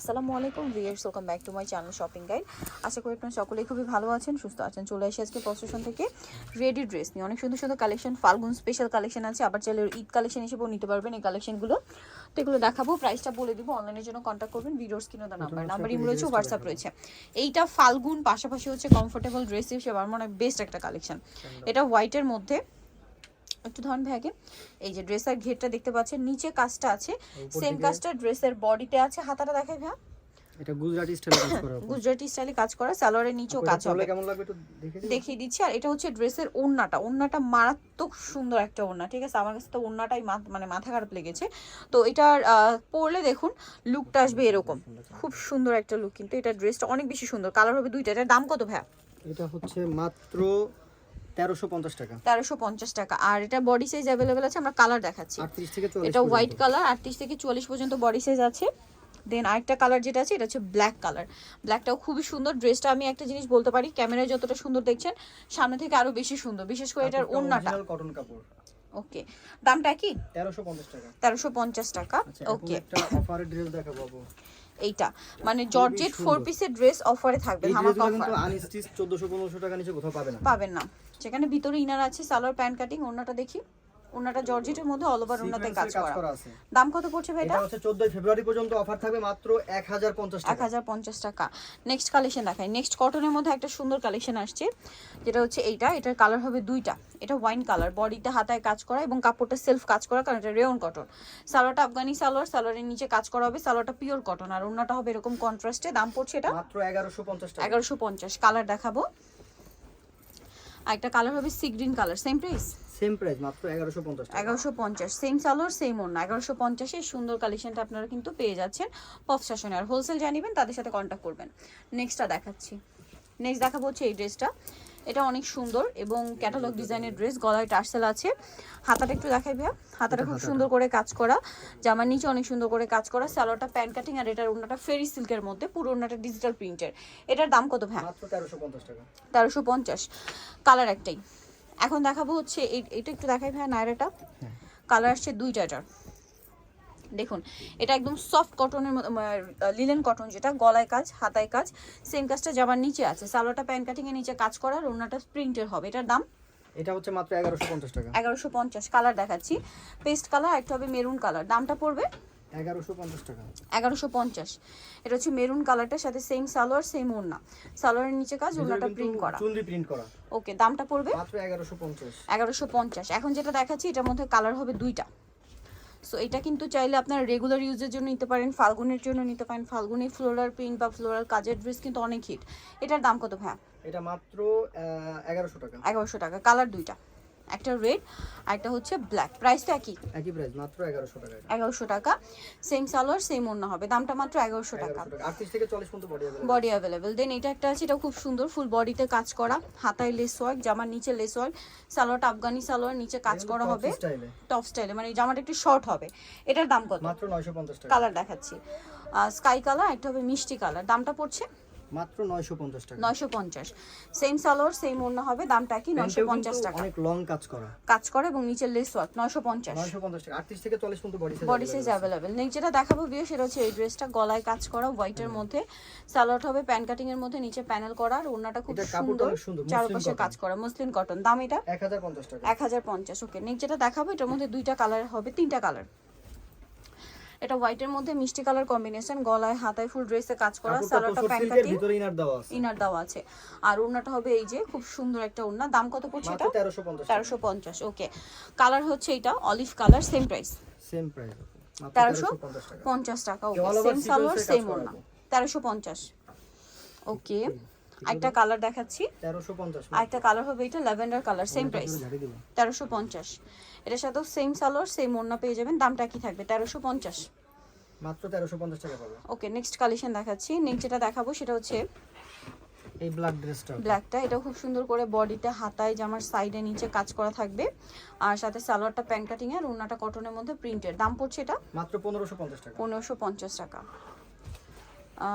আসসালামু আলাইকুম viewers welcome back to my channel shopping guide আশা করি আপনারা সকলেই খুবই ভালো আছেন সুস্থ আছেন। চলে এসে আজকে প্রসেশন থেকে রেডি ড্রেস নিয়ে। অনেক সুন্দর সুন্দর কালেকশন ফাল্গুন স্পেশাল কালেকশন আছে আবার চাইলে ঈদ কালেকশন হিসেবেও নিতে পারবেন এই কালেকশনগুলো তো এগুলো দেখাবো প্রাইসটা বলে দিব অনলাইনের জন্য কন্ট্যাক্ট করবেন। ভিডিওস কিনো দা নাম্বার নাম্বার ইম রয়েছে হোয়াটসঅ্যাপ রয়েছে। এইটা ফাল্গুন পাশাপাশি হচ্ছে কমফোর্টেবল ড্রেস হিসেবে আমার মনে হয় বেস্ট একটা কালেকশন এটা হোয়াইটের মধ্যে। একটু ধরন ভাগে এই যে ড্রেসের ঘেরটা দেখতে পাচ্ছেন নিচে কাজটা আছে সেম কাজটা ড্রেসের বডিতে আছে হাতাটা দেখাই ভাইয়া। এটা গুজরাটি স্টাইলে কাজ করা গুজরাটি স্টাইলে কাজ করা সালোয়ারের নিচেও কাজ হবে। কেমন লাগবে একটু দেখে দেখিয়ে দিচ্ছি আর এটা হচ্ছে ড্রেসের ওড়নাটা। ওড়নাটা মারাত্মক সুন্দর একটা ওড়না ঠিক আছে? আমার কাছে তো ওড়নাটাই মানে মাথা খারাপ লেগেছে। তো এটার পরলে দেখুন লুকটা আসবে এরকম। খুব সুন্দর একটা লুক কিন্তু এটা ড্রেসটা অনেক বেশি সুন্দর। কালার হবে দুইটা এটার দাম কত ভাইয়া? এটা হচ্ছে মাত্র তেরোশো পঞ্চাশ টাকা। তেরোশো পঞ্চাশ টাকা। আর এটা বডি সাইজ অ্যাভেলেবেল আছে আমরা কালার দেখাচ্ছি। আটত্রিশ থেকে চল্লিশ এটা হোয়াইট কালার আটত্রিশ থেকে চুয়াল্লিশ পর্যন্ত বডি সাইজ আছে। দেন আরেকটা কালার যেটা আছে এটা হচ্ছে ব্ল্যাক কালার ব্ল্যাকটাও খুবই সুন্দর ড্রেসটা আমি একটা জিনিস বলতে পারি ক্যামেরায় যতটা সুন্দর দেখছেন সামনে থেকে আরও বেশি সুন্দর বিশেষ করে এটার ওড়নাটা। কটন কাপড়। ওকে দামটা কি? তেরোশো পঞ্চাশ টাকা। তেরোশো পঞ্চাশ টাকা। আচ্ছা ওকে একটা অফারের ড্রেস দেখাবো। এইটা। মানে জর্জেট ফোর পিসের ড্রেস অফারে থাকবে ধামাকা অফার কিন্তু আনস্টিচ 1400 1500 টাকা নিচে কোথাও পাবে না। পাবেন না। সেখানে ভিতরে ইনার আছে সালোয়ার প্যান্ট কাটিং ওন্নাটা দেখি। ওড়নাটা জর্জেটের মধ্যে অল ওভার ওড়নাতে কাজ করা। দাম কত পড়ছে ভাই এটা? হচ্ছে চোদ্দই ফেব্রুয়ারি পর্যন্ত অফার থাকবে মাত্র এক হাজার পঞ্চাশ এক টাকা হাজার পঞ্চাশ টাকা। নেক্সট কালেকশন দেখাই। নেক্সট কটনের মধ্যে একটা সুন্দর কালেকশন আসছে যেটা হচ্ছে এইটা। এটার কালার হবে দুইটা। এটা ওয়াইন কালার বডিটা হাতায় কাজ করা এবং কাপড়টা সেলফ কাজ করা কারণ এটা রেয়ন কটন সালোয়ারটা আফগানি সালোয়ার সালোয়ারের নিচে কাজ করা হবে সালোয়ারটা পিওর কটন আর অন্যটা হবে এরকম কন্ট্রাস্টে দাম পড়ছে এটা? মাত্র এগারোশো পঞ্চাশ টাকা। এগারোশো পঞ্চাশ। কালার দেখাবো। আর একটা কালার হবে sea green colour same price same price মাত্র এগারোশো পঞ্চাশ টাকা। এগারোশো পঞ্চাশ সেম সালোয়ার সেম ওন্না 1150 এর সুন্দর কালেকশনটা আপনারা কিন্তু পেয়ে যাচ্ছেন পপ শাসনে আর হোলসেল জানিবেন তাদের সাথে কন্টাক্ট করবেন। নেক্সটটা দেখাচ্ছি। নেক্সট দেখাবো হচ্ছে এই ড্রেসটা এটা অনেক সুন্দর এবং ক্যাটালগ ডিজাইনের ড্রেস গলায় টার্সেল আছে। হাতাটা একটু দেখাই ভাইয়া। হাতাটা খুব সুন্দর করে কাজ করা। জামার নিচে অনেক সুন্দর করে কাজ করা। সালোয়ারটা প্যান্ট কাটিং আর এটার ওড়নাটা ফেরি সিল্কের মধ্যে। পুরো ওড়নাটা ডিজিটাল প্রিন্টের এটার দাম কত ভাইয়া? তেরোশো পঞ্চাশ তেরোশো পঞ্চাশ। কালার একটাই। এখন দেখাবো হচ্ছে এই- এটা একটু দেখাই ভাই নায়রাটা। হ্যাঁ। কালার আসছে দুইটা এটার। দেখুন এটা একদম সফট কটনের লিলেন কটন যেটা গলায় কাজ হাতায় কাজ সেম কাজটা জামার নিচে আছে। সালোয়ারটা প্যান্ট কাটিং এর নিচে কাজ করার ওনাটা প্রিন্টের হবে। এটার দাম? এটা হচ্ছে মাত্র এগারোশো পঞ্চাশ টাকা। এগারোশো পঞ্চাশ কালার দেখাচ্ছি। পেস্ট কালার একটা হবে মেরুন কালার দামটা পড়বে? এগারোশো পঞ্চাশ টাকা। এগারোশো পঞ্চাশ। এটা হচ্ছে মেরুন কালারটার সাথে সেম সালোয়ার সেম ওড়না। সালোয়ারের নিচে কাজ ওড়নাটা প্রিন্ট করা। চুনরি প্রিন্ট করা। ওকে দামটা পড়বে? মাত্র এগারোশো পঞ্চাশ। এগারোশো পঞ্চাশ। এখন যেটা দেখাচ্ছি এটার মধ্যে কালার হবে দুইটা। সো এটা কিন্তু চাইলে আপনারা রেগুলার ইউজের জন্য নিতে পারেন ফাল্গুনের জন্য নিতে পারেন। ফাল্গুনি ফ্লোরাল প্রিন্ট বা ফ্লোরাল কাজের ড্রেস কিন্তু অনেক হিট এটার দাম কত ভাইয়া? এটা মাত্র এগারোশো টাকা। এগারোশো টাকা। কালার দুইটা। একটা রেড আর একটা হচ্ছে ব্ল্যাক প্রাইসটা একই। একই প্রাইস মাত্র এগারোশো টাকা এটা। এগারোশো টাকা। সেম সালোয়ার সেম অন্য হবে। দামটা মাত্র এগারোশো টাকা। এগারোশো টাকা। আটত্রিশ থেকে চল্লিশ পর্যন্ত বডি যাবে বডি অ্যাভেলেবেল দেন এটা একটা আছে এটা খুব সুন্দর ফুল বডিতে কাজ করা। হাতায় লেস ওয়ার্ক জামার নিচে লেস ওয়ার্ক সালোয়ারটা আফগানি সালোয়ার নিচে কাজ করা হবে। টপ স্টাইলে মানে জামাটা একটু শর্ট হবে। এটার দাম কত? মাত্র নয়শো পঞ্চাশ টাকা। কালার দেখাচ্ছি। স্কাই কালার একটা হবে মিষ্টি কালার দামটা পড়ছে মাত্র নয়শো পঞ্চাশ টাকা। নয়শো পঞ্চাশ। সেম সালোয়ার সেম ওড়না হবে দামটা কি? নয়শো প্যান্টেও পঞ্চাশ কিন্তু টাকা। অনেক লং কাজ করা। কাজ করে এবং নিচের লেস ওয়ার্ক নয়শো পঞ্চাশ। নয়শো পঞ্চাশ টাকা। আটত্রিশ থেকে চল্লিশ পর্যন্ত বডি বডি সাইজ নেক্সট যেটা দেখাবো বিয়ে সেটা হচ্ছে এই ড্রেসটা গলায় কাজ করা হোয়াইটের মধ্যে। সালোয়ার হবে প্যান কাটিং এর মধ্যে নিচে প্যানেল করা আর ওড়নাটা খুব সুন্দর। চারপাশে কাজ করা মুসলিম কটন দাম এটা? এক হাজার পঞ্চাশ টাকা। এক হাজার পঞ্চাশ ওকে নেক্সট যেটা দেখাবো এটার মধ্যে দুইটা কালার হবে তিনটা কালার এটা হোয়াইটের মধ্যে মিষ্টি কালার কম্বিনেশন গলায় হাতায় ফুল ড্রেসে কাজ করা সালোয়ারটা প্যান্ট ভিতরে ইনার দেওয়া আছে। ইনার দেওয়া আছে। আর ওড়নাটা হবে এই যে খুব সুন্দর একটা ওড়না। দাম কত পড়ছে এটা? তেরোশো পঞ্চাশ তেরোশো পঞ্চাশ ওকে কালার হচ্ছে এটা olive colour same price same price তেরোশো পঞ্চাশ টাকা। পঞ্চাশ ওকে সেম সালোয়ার সেম ওড়না। আছে। তেরোশো পঞ্চাশ ওকে একটা কালার দেখাচ্ছি। আরেকটা কালার হবে এটা ল্যাভেন্ডার কালার সেম প্রাইস তেরোশো পঞ্চাশ। এটার সাথেও সেম সালোয়ার সেম ওড়না পেয়ে যাবেন। দামটা কি থাকবে? তেরোশো পঞ্চাশ। মাত্র তেরোশো পঞ্চাশ টাকা পাবে। ওকে নেক্সট কালেকশন দেখাচ্ছি। নেক্সট যেটা দেখাবো সেটা হচ্ছে এই ব্ল্যাক ড্রেসটা ব্ল্যাকটা এটা খুব সুন্দর করে বডিতে হাতায় জামার সাইডে নিচে কাজ করা থাকবে। আর সাথে সালোয়ারটা প্যান্ট কাটিং এর ওড়নাটা কটনের মধ্যে প্রিন্টের দাম পড়ছে এটা? মাত্র পনেরোশো পঞ্চাশ টাকা। পনেরোশো পঞ্চাশ টাকা।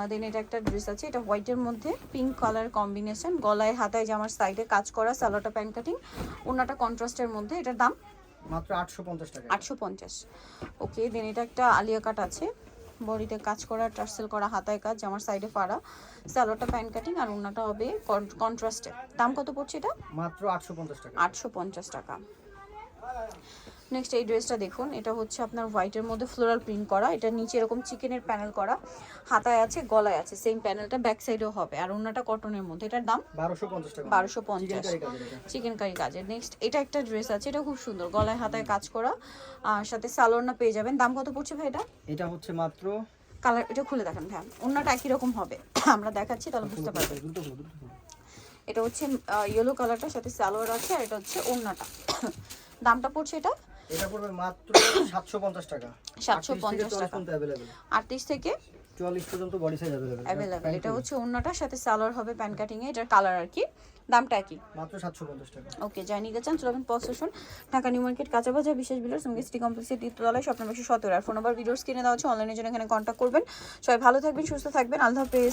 দেন এটা একটা ড্রেস আছে এটা হোয়াইটের মধ্যে পিঙ্ক কালার কম্বিনেশন গলায় হাতায় জামার সাইডে কাজ করা সালোয়ারটা প্যান্ট কাটিং ওড়নাটা কন্ট্রাস্টের মধ্যে এটার দাম মাত্র আটশো পঞ্চাশ টাকা। আটশো পঞ্চাশ। ওকে দেন এটা একটা আলিয়া কাট আছে। বডিতে কাজ করা টার্সেল করা হাতায় কাজ আমার সাইডে পাড়া স্যালোটা প্যান্ট কাটিং আর ওনাটা হবে কন্ট্রাস্টে দাম কত পড়ছে এটা? মাত্র আটশো পঞ্চাশ টাকা। আটশো পঞ্চাশ টাকা। নেক্সট এই ড্রেসটা দেখুন এটা হচ্ছে আপনার হোয়াইটের মধ্যে ফ্লোরাল প্রিন্ট করা। এটা নিচে এরকম চিকেনের প্যানেল করা। হাতায় আছে গলায় আছে সেম প্যানেলটা ব্যাক সাইডেও হবে। আর ওনাটা কটনের মধ্যে। এটার দাম? বারোশো পঞ্চাশ চিকেন পঞ্চাশ। কারি কাজের চিকেন কারি কাজের। নেক্সট এটা একটা ড্রেস আছে এটা খুব সুন্দর। গলায় হাতায় কাজ করা। আর সাথে সালোয়ারনা পেয়ে যাবেন। দাম কত পড়ছে ভাই এটা? এটা হচ্ছে মাত্র কালার এটা খুলে দেখেন ভাই। ওনাটা একই রকম হবে। আমরা দেখাচ্ছি তাহলে বুঝতে পারবেন। এটা হচ্ছে ইয়েলো কালারটার সাথে সালোয়ার আছে আর এটা হচ্ছে ওড়নাটা। দামটা পড়ছে এটা? এটা পড়বে মাত্র সাতশো পঞ্চাশ টাকা। 750 টাকা। অ্যাভেলেবেল আটত্রিশ থেকে? চুয়াল্লিশ পর্যন্ত বডি সাইজ অ্যাভেলেবেল অ্যাভেলেবেল এটা হচ্ছে ওড়নাটার সাথে সালোয়ার হবে প্যান কাটিং এ এটার কালার আর কি। দামটা একই? মাত্র সাতশো পঞ্চাশ টাকা। ওকে যাই নিতে চান চলবেন পসেশন ঢাকা নিউ মার্কেট কাঁচা বাজার বিশেষ বিলার সঙ্গে সিটি কমপ্লেক্সের দ্বিতীয়তলায় স্বপ্ন বেশি সতেরো। আর ফোন নাম্বার ভিডিওস কিনে দেওয়া আছে অনলাইনের জন্য এখানে কন্ট্যাক্ট করবেন। সবাই ভালো থাকবেন সুস্থ থাকবেন। আল্লাহ হাফেজ।